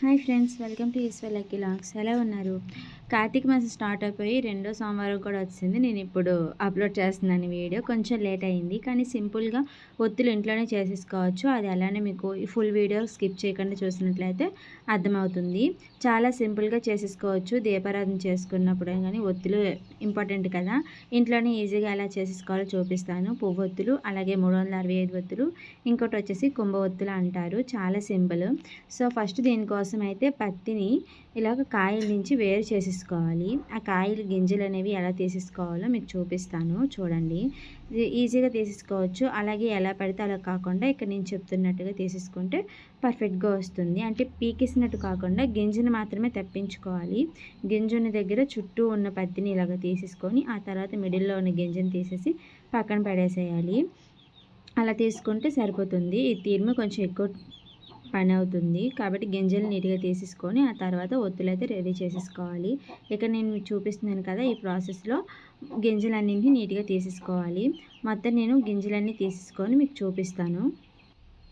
Hi friends welcome to Eshwar lucky ఎలా ఉన్నారు? కార్తీక మాసం స్టార్ట్ అయిపోయి రెండో సోమవారం కూడా వచ్చింది. నేను ఇప్పుడు అప్లోడ్ చేస్తున్నాను వీడియో. కొంచెం లేట్ అయింది కానీ సింపుల్గా ఒత్తులు ఇంట్లోనే చేసేసుకోవచ్చు. అది అలానే మీకు ఈ ఫుల్ వీడియో స్కిప్ చేయకుండా చూసినట్లయితే అర్థమవుతుంది. చాలా సింపుల్గా చేసేసుకోవచ్చు. దీపారాధన చేసుకున్నప్పుడు కానీ ఒత్తులు ఇంపార్టెంట్ కదా. ఇంట్లోనే ఈజీగా ఎలా చేసేసుకోవాలో చూపిస్తాను. పువ్వు ఒత్తులు అలాగే మూడు వందల అరవై ఐదు ఒత్తులు ఇంకోటి వచ్చేసి కుంభ ఒత్తులు అంటారు. చాలా సింపుల్. సో ఫస్ట్ దీనికోసం అయితే పత్తిని ఇలాగ కాయల నుంచి వేరు చేసేసుకోవాలి తీసుకోవాలి. ఆ కాయలు గింజలు అనేవి ఎలా తీసేసుకోవాలో మీకు చూపిస్తాను. చూడండి. ఈజీగా తీసేసుకోవచ్చు. అలాగే ఎలా పడితే అలా కాకుండా ఇక్కడ నేను చెప్తున్నట్టుగా తీసేసుకుంటే పర్ఫెక్ట్గా వస్తుంది. అంటే పీకేసినట్టు కాకుండా గింజను మాత్రమే తప్పించుకోవాలి. గింజని దగ్గర చుట్టూ ఉన్న పత్తిని ఇలాగ తీసేసుకొని ఆ తర్వాత మిడిల్లో ఉన్న గింజను తీసేసి పక్కన పడేసేయాలి. అలా తీసుకుంటే సరిపోతుంది. ఈ తీర్మ కొంచెం ఎక్కువ పని అవుతుంది. కాబట్టి గింజలు నీట్గా తీసేసుకొని ఆ తర్వాత ఒత్తులు అయితే రెడీ చేసేసుకోవాలి. ఇక్కడ నేను చూపిస్తున్నాను కదా ఈ ప్రాసెస్లో గింజలన్నింటినీ నీట్గా తీసేసుకోవాలి. మొత్తం నేను గింజలన్నీ తీసేసుకొని మీకు చూపిస్తాను.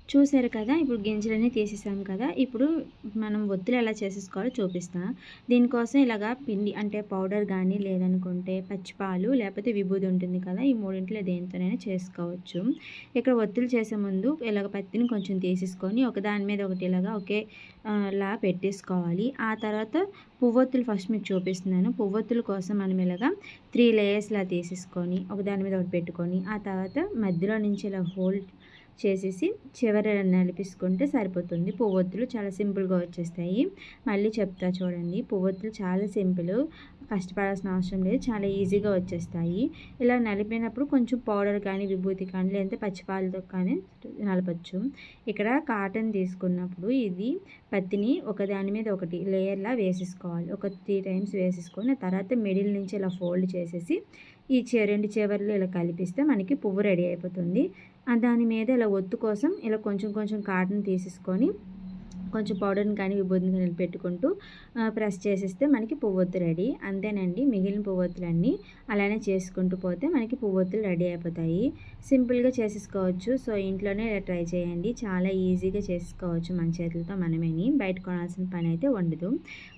చూసారు కదా ఇప్పుడు గింజలన్నీ తీసేసాం కదా ఇప్పుడు మనం ఒత్తులు ఎలా చేసేసుకోవాలో చూపిస్తా. దీనికోసం ఇలాగా పిండి అంటే పౌడర్ కానీ లేదనుకుంటే పచ్చిపాలు లేకపోతే విభూది ఉంటుంది కదా ఈ మూడింటిలో దేనితోనైనా చేసుకోవచ్చు. ఇక్కడ ఒత్తులు చేసే ముందు ఇలాగ పత్తిని కొంచెం తీసేసుకొని ఒక దాని మీద ఒకటి ఇలాగా ఒకే లా పెట్టేసుకోవాలి. ఆ తర్వాత పువ్వొత్తులు ఫస్ట్ మీకు చూపిస్తున్నాను. పువ్వొత్తుల కోసం మనం ఇలాగా త్రీ లేయర్స్లా తీసేసుకొని ఒక దాని మీద ఒకటి పెట్టుకొని ఆ తర్వాత మధ్యలో నుంచి ఇలా హోల్డ్ చేసేసి చివరి నలిపిసుకుంటే సరిపోతుంది. పువ్వొత్తులు చాలా సింపుల్గా వచ్చేస్తాయి. మళ్ళీ చెప్తా చూడండి. పువ్వొత్తులు చాలా సింపుల్. కష్టపడాల్సిన అవసరం లేదు. చాలా ఈజీగా వచ్చేస్తాయి. ఇలా నలిపినప్పుడు కొంచెం పౌడర్ కానీ విభూతి కానీ లేదంటే పచ్చిపాలతో కానీ నలపచ్చు. ఇక్కడ కాటన్ తీసుకున్నప్పుడు ఇది పత్తిని ఒకదాని మీద ఒకటి లేయర్లా వేసేసుకోవాలి. ఒక త్రీ టైమ్స్ వేసేసుకొని తర్వాత మిడిల్ నుంచి ఇలా ఫోల్డ్ చేసేసి ఈ రెండు చివర్లు ఇలా కలిపిస్తే మనకి పువ్వు రెడీ అయిపోతుంది. దాని మీద ఇలా ఒత్తు కోసం ఇలా కొంచెం కొంచెం కాటన్ తీసేసుకొని కొంచెం పౌడర్ని కానీ విభూతిని కానీ పెట్టుకుంటూ ప్రెస్ చేసేస్తే మనకి పువ్వొత్తు రెడీ. అంతేనండి మిగిలిన పువ్వొత్తులన్నీ అలానే చేసుకుంటూ పోతే మనకి పువ్వొత్తులు రెడీ అయిపోతాయి. సింపుల్గా చేసేసుకోవచ్చు. సో ఇంట్లోనే ట్రై చేయండి. చాలా ఈజీగా చేసుకోవచ్చు మన చేతులతో మనమేని. బయట కొనాల్సిన పని అయితే ఉండదు.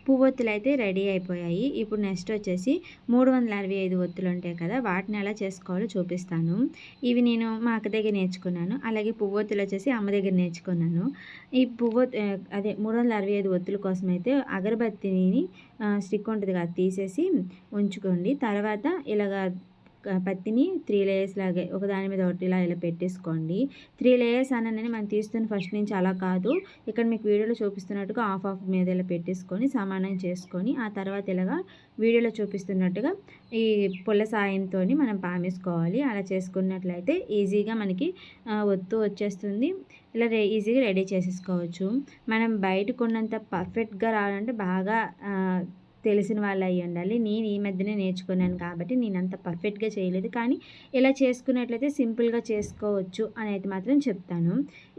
పువ్వొత్తులు అయితే రెడీ అయిపోయాయి. ఇప్పుడు నెక్స్ట్ వచ్చేసి మూడు వందల అరవై ఐదు ఒత్తులు ఉంటాయి కదా వాటిని ఎలా చేసుకోవాలో చూపిస్తాను. ఇవి నేను మా అక్క దగ్గర నేర్చుకున్నాను. అలాగే పువ్వొత్తులు వచ్చేసి అమ్మ దగ్గర నేర్చుకున్నాను. ఈ పువ్వొత్తు అదే మూడు వందల అరవై ఐదు ఒత్తుల కోసం అయితే అగరబత్తిని స్టిక్ ఉంటుంది కదా తీసేసి ఉంచుకోండి. తర్వాత ఇలాగ పత్తిని త్రీ లేయర్స్ లాగే ఒక దాని మీద ఒకటి ఇలా ఇలా పెట్టేసుకోండి. త్రీ లేయర్స్ అనని మనం తీస్తున్న ఫస్ట్ నుంచి అలా కాదు. ఇక్కడ మీకు వీడియోలో చూపిస్తున్నట్టుగా ఆఫ్ ఆఫ్ మీద ఇలా పెట్టేసుకొని సమానం చేసుకొని ఆ తర్వాత ఇలాగా వీడియోలో చూపిస్తున్నట్టుగా ఈ పుల్ల సాయంతో మనం పామేసుకోవాలి. అలా చేసుకున్నట్లయితే ఈజీగా మనకి ఒత్తు వచ్చేస్తుంది. ఇలా ఈజీగా రెడీ చేసేసుకోవచ్చు. మనం బయట కొన్నంత పర్ఫెక్ట్గా రావాలంటే బాగా తెలిసిన వాళ్ళు అయ్యి ఉండాలి. నేను ఈ మధ్యనే నేర్చుకున్నాను కాబట్టి నేను అంత పర్ఫెక్ట్గా చేయలేదు. కానీ ఇలా చేసుకున్నట్లయితే సింపుల్గా చేసుకోవచ్చు అని అయితే మాత్రం చెప్తాను.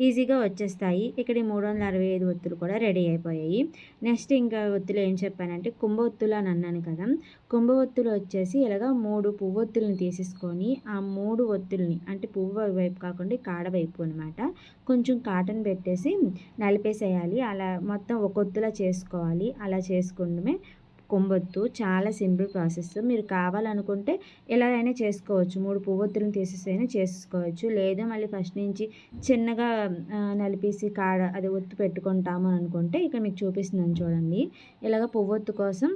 ఈజీగా వచ్చేస్తాయి. ఇక్కడ మూడు వందల అరవై ఐదు ఒత్తులు కూడా రెడీ అయిపోయాయి. నెక్స్ట్ ఇంకా ఒత్తులు ఏం చెప్పానంటే కుంభ ఒత్తులు అని అన్నాను కదా. కుంభ ఒత్తులు వచ్చేసి ఇలాగా మూడు పువ్వొత్తులను తీసేసుకొని ఆ మూడు ఒత్తుల్ని అంటే పువ్వు వైపు కాకుండా కాడ వైపు అనమాట కొంచెం కాటన్ పెట్టేసి నలిపేసేయాలి. అలా మొత్తం ఒక ఒత్తులా చేసుకోవాలి. అలా చేసుకుంటమే కొమ్మొత్తు చాలా సింపుల్ ప్రాసెస్. మీరు కావాలనుకుంటే ఎలా అయినా చేసుకోవచ్చు. మూడు పువ్వొత్తులను తీసేసైనా చేసుకోవచ్చు. లేదు మళ్ళీ ఫస్ట్ నుంచి చిన్నగా నలిపేసి కాడ అది ఒత్తు పెట్టుకుంటాము అనుకుంటే ఇక్కడ మీకు చూపిస్తున్నాను చూడండి. ఇలాగ పువ్వొత్తు కోసం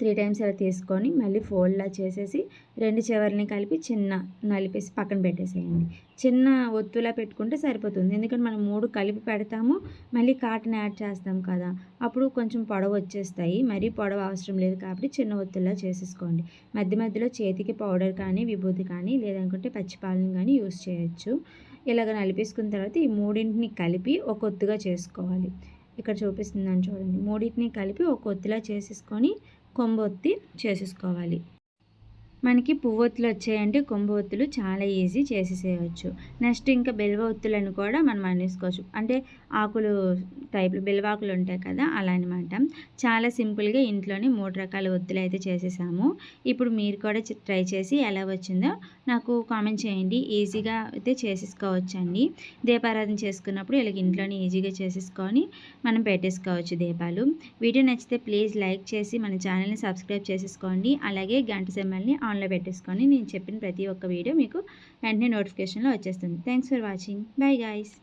త్రీ టైమ్స్ అలా తీసుకొని మళ్ళీ ఫోల్డ్లా చేసేసి రెండు చివరిని కలిపి చిన్న నలిపేసి పక్కన పెట్టేసేయండి. చిన్న ఒత్తులా పెట్టుకుంటే సరిపోతుంది. ఎందుకంటే మనం మూడు కలిపి పెడతాము మళ్ళీ కాటన్ యాడ్ చేస్తాం కదా. అప్పుడు కొంచెం పొడవు వచ్చేస్తాయి. మరీ పొడవు అవసరం లేదు కాబట్టి చిన్న ఒత్తులా చేసేసుకోండి. మధ్య మధ్యలో చేతికి పౌడర్ కానీ విభూతి కానీ లేదనుకుంటే పచ్చిపాలను కానీ యూస్ చేయొచ్చు. ఇలాగ నలిపేసుకున్న తర్వాత ఈ మూడింటిని కలిపి ఒక ఒత్తుగా చేసుకోవాలి. ఇక్కడ చూపిస్తుందని చూడండి. మూడింటిని కలిపి ఒక ఒత్తిలా చేసేసుకొని కొంబొత్తి చేసేసుకోవాలి. మనకి పువ్వొత్తులు వచ్చాయండి కొంబ ఒత్తులు చాలా ఈజీ చేసేసేయచ్చు. నెక్స్ట్ ఇంకా బిల్వ ఒత్తులను కూడా మనం అనేసుకోవచ్చు. అంటే ఆకులు టైప్లు బిల్వాకులు ఉంటాయి కదా అలా అనమాట చాలా సింపుల్గా ఇంట్లోనే మూడు రకాల ఒత్తులు అయితే చేసేసాము. ఇప్పుడు మీరు కూడా ట్రై చేసి ఎలా వచ్చిందో నాకు కామెంట్ చేయండి. ఈజీగా అయితే చేసేసుకోవచ్చండి. దీపారాధన చేసుకున్నప్పుడు ఇలాగ ఇంట్లోనే ఈజీగా చేసేసుకొని మనం పెట్టేసుకోవచ్చు దీపాలు. వీడియో నచ్చితే ప్లీజ్ లైక్ చేసి మన ఛానల్ని సబ్స్క్రైబ్ చేసేసుకోండి. అలాగే గంట సెమ్మల్ని ఆన్లో పెట్టేసుకొని నేను చెప్పిన ప్రతి ఒక్క వీడియో మీకు వెంటనే నోటిఫికేషన్లో వచ్చేస్తుంది. Thanks for watching bye guys